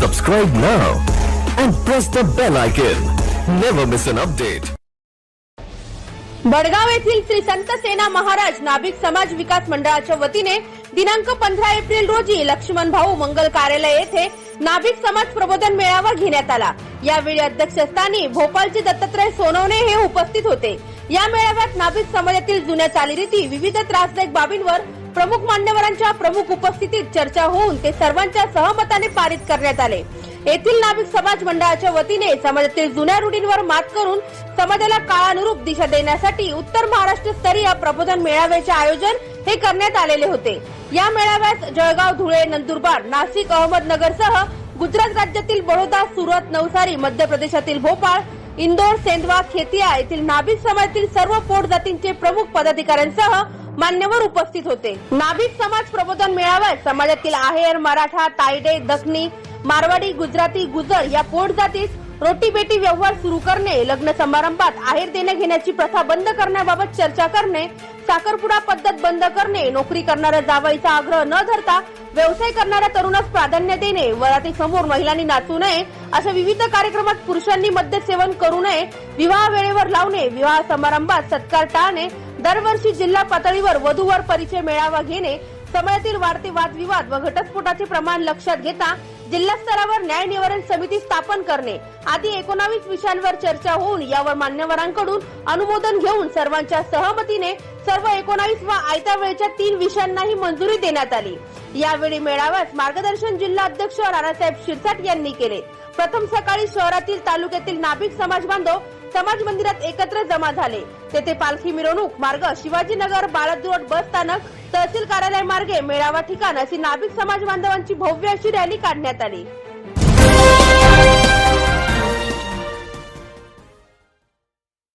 Subscribe now and press the bell icon. Never miss an update. Badgaon येथील श्री संत सेना महाराज नाभिक समाज विकास मंडळाच्या वतीने दिनांक पंधरा एप्रिल रोजी लक्ष्मण भाऊ मंगल कार्यालय येथे नाभिक समाज प्रबोधन मेळावा घेण्यात आला यावेळी अध्यक्षस्थानी भोपाळचे दत्तात्रय सोनवणे हे उपस्थित होते या मेळाव्यात नाभिक समाजातील जुन्या चालीरीती विविध त्रासदायक बाबींवर प्रमुख मान्यवरांच्या प्रमुख उपस्थितीत चर्चा होऊन ते सर्वांच्या सहमताने पारित करण्यात आले. येथील नाभिक समाज मंडळाच्या वतीने समाजातील जुन्या रूढींवर मात करून समाजाला काळानुरूप दिशा देण्यासाठी उत्तर महाराष्ट्र स्तरीय प्रबोधन मेळाव्याचे आयोजन हे करण्यात आलेले होते. या मेळाव्यात जळगाव धुळे नंदुरबार नाशिक अहमदनगरसह गुजरात राज्यातील बडोदा सुरत नवसारी मध्य प्रदेशातील भोपाळ इंदोर सेंदवा खेतिया येथील नाभिक समाजातील सर्व पोट जातींचे प्रमुख पदाधिकाऱ्यांसह मान्यवर उपस्थित होते. नाभिक समाज प्रबोधन मेळाव्यात समाजातील आहेर मराठा तायडे दखनी मारवाडी गुजराती गुजर या पोट जातीस रोटी बेटी व्यवहार सुरू करणे लग्न समारंभात आहेर देणे घेण्याची प्रथा बंद करण्याबाबत चर्चा करणे साखरपुडा पद्धत बंद करणे नोकरी करणाऱ्या जावाईचा आग्रह न धरता व्यवसाय करणाऱ्या तरुणास प्राधान्य देणे वराती समोर महिलांनी नाचू नये अशा विविध कार्यक्रमात पुरुषांनी मद्य सेवन करू नये विवाह वेळेवर लावणे विवाह समारंभात सत्कार टाळणे दरवर्षी जिल्हा पातळीवर वधूवर परिचय मेळावा घेणे समाजातील वाढते वादविवाद व घटस्फोटाचे प्रमाण लक्षात घेता जिल्हा स्तरावर न्याय निवारण समिती स्थापन करणे. आदी एकोणावीस विषयांवर चर्चा होऊन यावर मान्यवरांकडून अनुमोदन घेऊन सर्वांच्या सहमतीने सर्व एकोणावीस व आयत्या वेळच्या तीन विषयांनाही मंजुरी देण्यात आली. यावेळी मेळाव्यास मार्गदर्शन जिल्हा अध्यक्ष राणासाहेब शिरसाट यांनी केले. प्रथम सकाळी शहरातील तालुक्यातील नाभिक समाज बांधव समाज मंदिरात एकत्र जमा झाले. तेथे पालखी मिरवणूक मार्ग शिवाजीनगर बाळादरोड बस स्थानक तहसील कार्यालय मार्गे मेळावा ठिकाण अशी नाभिक समाज बांधवांची भव्य अशी रॅली काढण्यात आली.